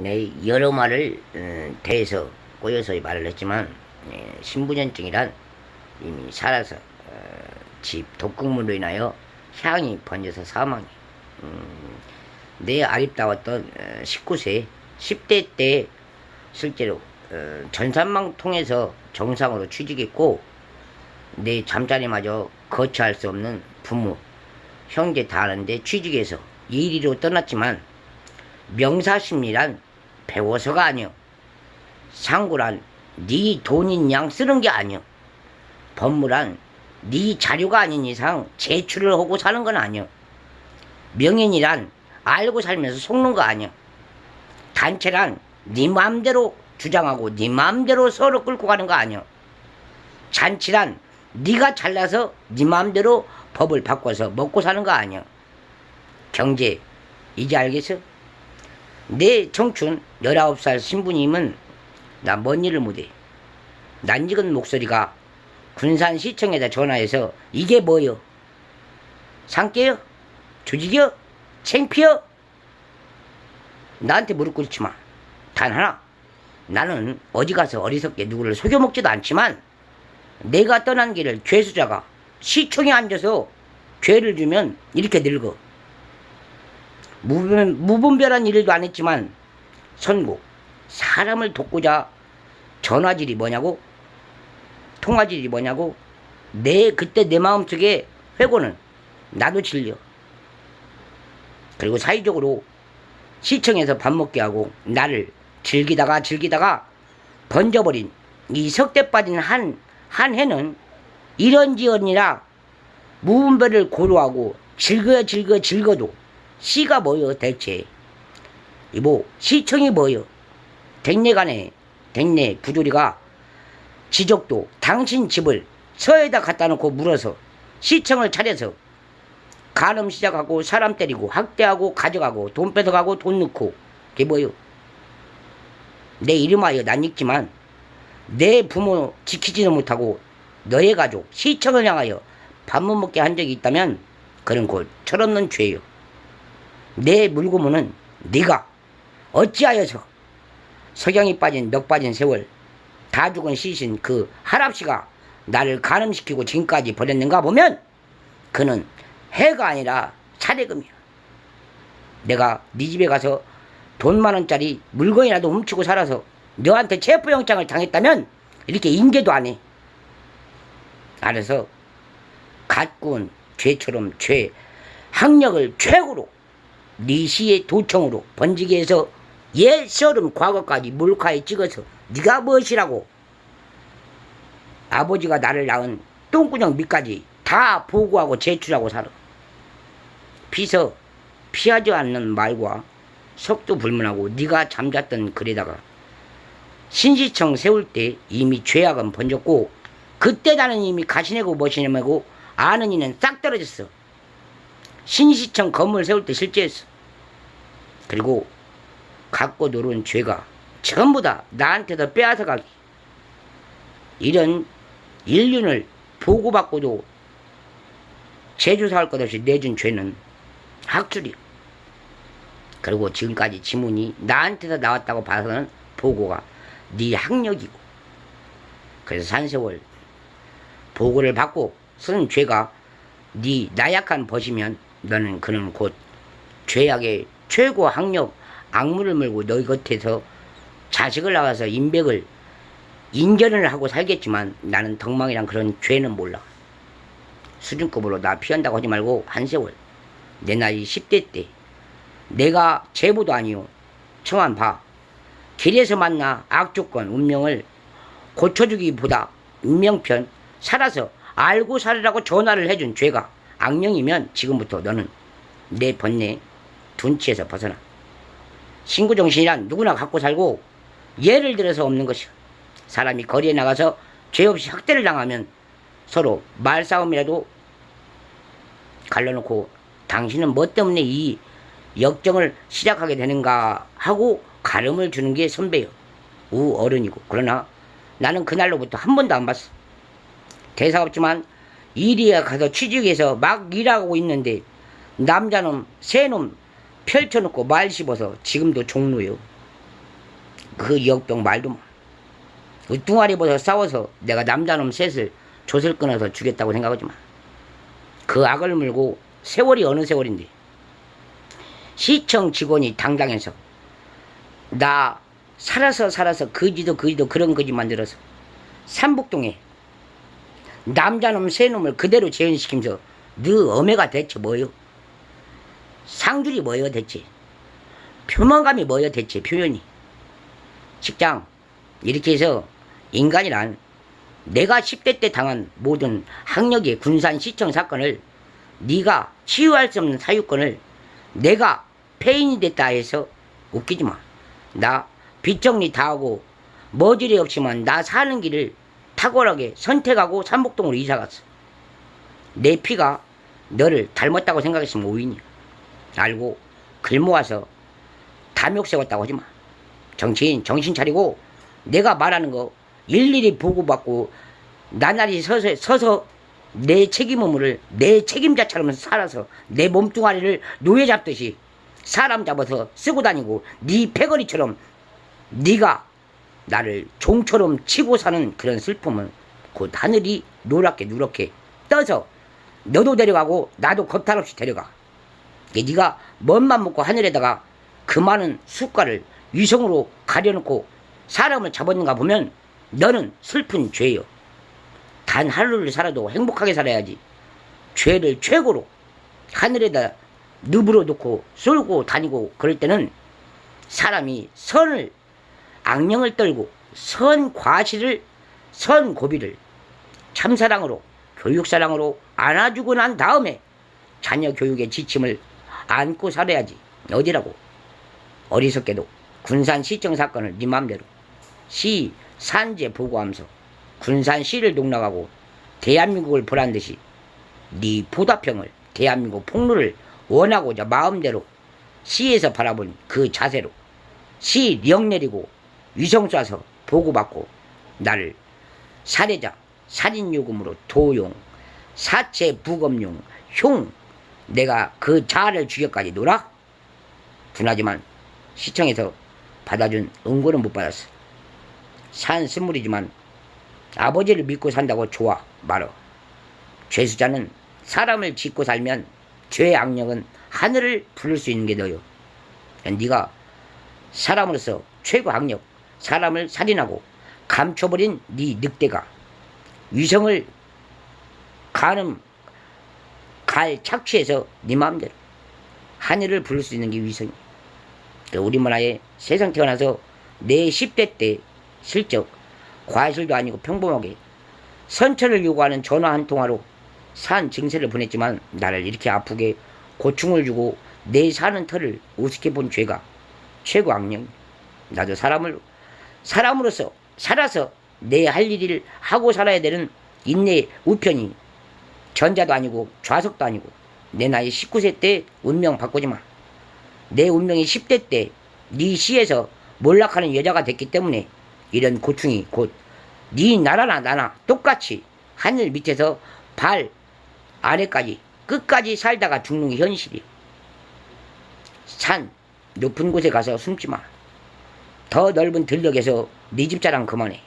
네, 여러 말을 어, 대해서 꼬여서 말을 했지만 예, 신부전증이란 이미 살아서 어, 집 독극물로 인하여 향이 번져서 사망이 음, 내 아립다웠던 어, 19세 10대 때 실제로 어, 전산망 통해서 정상으로 취직했고 내 잠자리마저 거처할 수 없는 부모 형제 다 아는데 취직해서 이리로 떠났지만 명사심리란 배워서가 아니요. 상구란 네 돈인 양 쓰는 게 아니요. 법무란 네 자료가 아닌 이상 제출을 하고 사는 건 아니요. 명예이란 알고 살면서 속는 거 아니요. 단체란 네 마음대로 주장하고 네 마음대로 서로 끌고 가는 거 아니요. 잔치란 네가 잘나서 네 마음대로 법을 바꿔서 먹고 사는 거 아니야. 경제 이제 알겠어? 내 청춘 19살 신부님은 나 뭔 일을 못해. 낯익은 목소리가 군산시청에다 전화해서 이게 뭐여? 상께요? 조직이요? 챙피요? 나한테 무릎 꿇지 마. 단 하나. 나는 어디 가서 어리석게 누구를 속여먹지도 않지만 내가 떠난 길을 죄수자가 시청에 앉아서 죄를 주면 이렇게 늙어. 무분, 무분별한 일도 안 했지만 선고 사람을 돕고자 전화질이 뭐냐고 통화질이 뭐냐고 내 그때 내 마음속에 회고는 나도 질려. 그리고 사회적으로 시청에서 밥 먹게 하고 나를 즐기다가 즐기다가 번져버린 이 석대 빠진 한, 한 해는 이런지언이라 무분별을 고려하고 즐겨 즐겨 즐거도 시가 뭐여 대체? 이보 시청이 뭐여? 댕내간에 댕내 부조리가 지적도 당신 집을 서에다 갖다 놓고 물어서 시청을 차려서 간음 시작하고 사람 때리고 학대하고 가져가고 돈 뺏어가고 돈 넣고 그게 뭐여? 내 이름하여 난 읽지만 내 부모 지키지도 못하고 너의 가족 시청을 향하여 밥못 먹게 한 적이 있다면 그는 곧 철없는 죄요. 내 물고문은 네가 어찌하여서 석양이 빠진 넋 빠진 세월 다 죽은 시신 그 할아버지가 나를 간음시키고 지금까지 버렸는가 보면 그는 해가 아니라 차대금이야. 내가 네 집에 가서 돈 만 원짜리 물건이라도 훔치고 살아서 너한테 체포영장을 당했다면 이렇게 인계도 안 해. 알아서 갖고온 죄처럼 죄 학력을 최고로 네 시의 도청으로 번지게 해서 옛 서름 과거까지 몰카에 찍어서 네가 무엇이라고 아버지가 나를 낳은 똥구녕 밑까지 다 보고하고 제출하고 살아 피서 피하지 않는 말과 속도 불문하고 네가 잠잤던 글에다가 신시청 세울 때 이미 죄악은 번졌고 그때 나는 이미 가시내고 머시내고 아는 이는 싹 떨어졌어. 신시청 건물 세울 때 실제했어. 그리고 갖고 놀은 죄가 전부 다 나한테서 빼앗아 가기. 이런 인륜을 보고받고도 제주사할 것 없이 내준 죄는 학술이야. 그리고 지금까지 지문이 나한테서 나왔다고 봐서는 보고가 네 학력이고 그래서 산세월 보고를 받고 쓴 죄가 네 나약한 벗이면 너는 그는 곧 죄악의 최고 학력 악물을 물고 너희 곁에서 자식을 낳아서 인백을 인견을 하고 살겠지만 나는 덕망이란 그런 죄는 몰라. 수준급으로 나 피한다고 하지 말고 한 세월 내 나이 10대 때 내가 제보도 아니요 청한 봐 길에서 만나 악조건 운명을 고쳐주기보다 운명편 살아서 알고 살으라고 전화를 해준 죄가 악령이면 지금부터 너는 내 번뇌 둔치에서 벗어나 신구 정신이란 누구나 갖고 살고 예를 들어서 없는 것이야 사람이 거리에 나가서 죄 없이 학대를 당하면 서로 말싸움이라도 갈라놓고 당신은 뭐 때문에 이 역정을 시작하게 되는가 하고 가름을 주는 게 선배요. 우 어른이고. 그러나 나는 그날로부터 한 번도 안 봤어. 대사 없지만 일이야 가서 취직해서 막 일하고 있는데 남자놈 새놈 펼쳐놓고 말 씹어서 지금도 종로요. 그 역병 말도 마. 그 뚱아리 보서 싸워서 내가 남자놈 셋을 젖을 끊어서 주겠다고 생각하지 마. 그 악을 물고 세월이 어느 세월인데 시청 직원이 당당해서 나 살아서 살아서 거지도 거지도 그런 거지 만들어서 삼북동에 남자놈 새놈을 그대로 재현시키면서 너 어메가 대체 뭐요? 상줄이 뭐요 대체? 표만감이 뭐요 대체 표현이? 직장 이렇게 해서 인간이란 내가 10대 때 당한 모든 학력의 군산 시청 사건을 네가 치유할 수 없는 사유권을 내가 폐인이 됐다 해서 웃기지 마. 나 빚정리 다 하고 머지리 없지만 나 사는 길을 탁월하게 선택하고 삼복동으로 이사 갔어. 내 피가 너를 닮았다고 생각했으면 오인이야. 알고 글 모아서 담욕 세웠다고 하지 마. 정치인 정신 차리고 내가 말하는 거 일일이 보고받고 나날이 서서, 서서 내 책임 의무를 내 책임자처럼 살아서 내 몸뚱아리를 노예 잡듯이 사람 잡아서 쓰고 다니고 네 패거리처럼 네가 나를 종처럼 치고 사는 그런 슬픔을 곧 하늘이 노랗게 누렇게 떠서 너도 데려가고 나도 겁탈 없이 데려가. 네가 먼만 먹고 하늘에다가 그 많은 숟가를 위성으로 가려놓고 사람을 잡았는가 보면 너는 슬픈 죄요. 단 하루를 살아도 행복하게 살아야지. 죄를 최고로 하늘에다 늪으로 놓고 쏠고 다니고 그럴 때는 사람이 선을 악령을 떨고 선 과실을 선 고비를 참사랑으로 교육사랑으로 안아주고 난 다음에 자녀 교육의 지침을 안고 살아야지. 어디라고? 어리석게도 군산 시청 사건을 네 맘대로 시 산재 보고하면서 군산 시를 농락하고 대한민국을 보란 듯이 네 보다평을 대한민국 폭로를 원하고자 마음대로 시에서 바라본 그 자세로 시령 내리고 위성 쏴서 보고받고 나를 살해자 살인요금으로 도용 사체 부검용 흉 내가 그 자아를 죽여까지 놀아? 분하지만 시청에서 받아준 응고는 못 받았어. 산 스물이지만 아버지를 믿고 산다고 좋아 말어. 죄수자는 사람을 짓고 살면 죄의 악력은 하늘을 부를 수 있는 게 너요. 네가 사람으로서 최고 악력 사람을 살인하고 감춰버린 네 늑대가 위성을 가늠 갈 착취해서 네 마음대로 하늘을 부를 수 있는 게 위성이 그 우리나라에 세상 태어나서 내 10대 때 실적 과실도 아니고 평범하게 선처를 요구하는 전화 한 통화로 산 증세를 보냈지만 나를 이렇게 아프게 고충을 주고 내 사는 터를 우습게 본 죄가 최고 악령. 나도 사람을 사람으로서 살아서 내 할 일을 하고 살아야 되는 인내 우편이 전자도 아니고 좌석도 아니고 내 나이 19세 때 운명 바꾸지 마. 내 운명이 10대 때 네 시에서 몰락하는 여자가 됐기 때문에 이런 고충이 곧 네 나라나 나나 똑같이 하늘 밑에서 발 아래까지 끝까지 살다가 죽는 게 현실이야. 산 높은 곳에 가서 숨지 마. 더 넓은 들녘에서 네 집 자랑 그만해.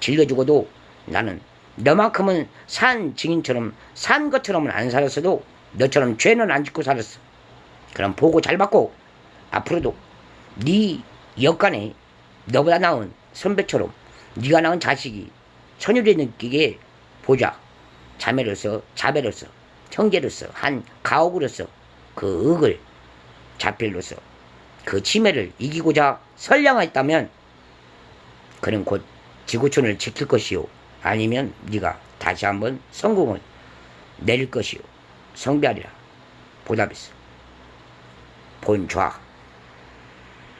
질러주고도 나는 너만큼은 산 증인처럼 산 것처럼은 안 살았어도 너처럼 죄는 안 짓고 살았어. 그럼 보고 잘 받고 앞으로도 네 역간에 너보다 나은 선배처럼 네가 낳은 자식이 천율이 느끼게 보자. 자매로서 자배로서 형제로서 한 가옥으로서 그 윽을 자필로서 그 치매를 이기고자 선량하였다면 그는 곧 지구촌을 지킬 것이요. 아니면 네가 다시 한번 성공을 내릴 것이요. 성비하리라. 보답했어. 본좌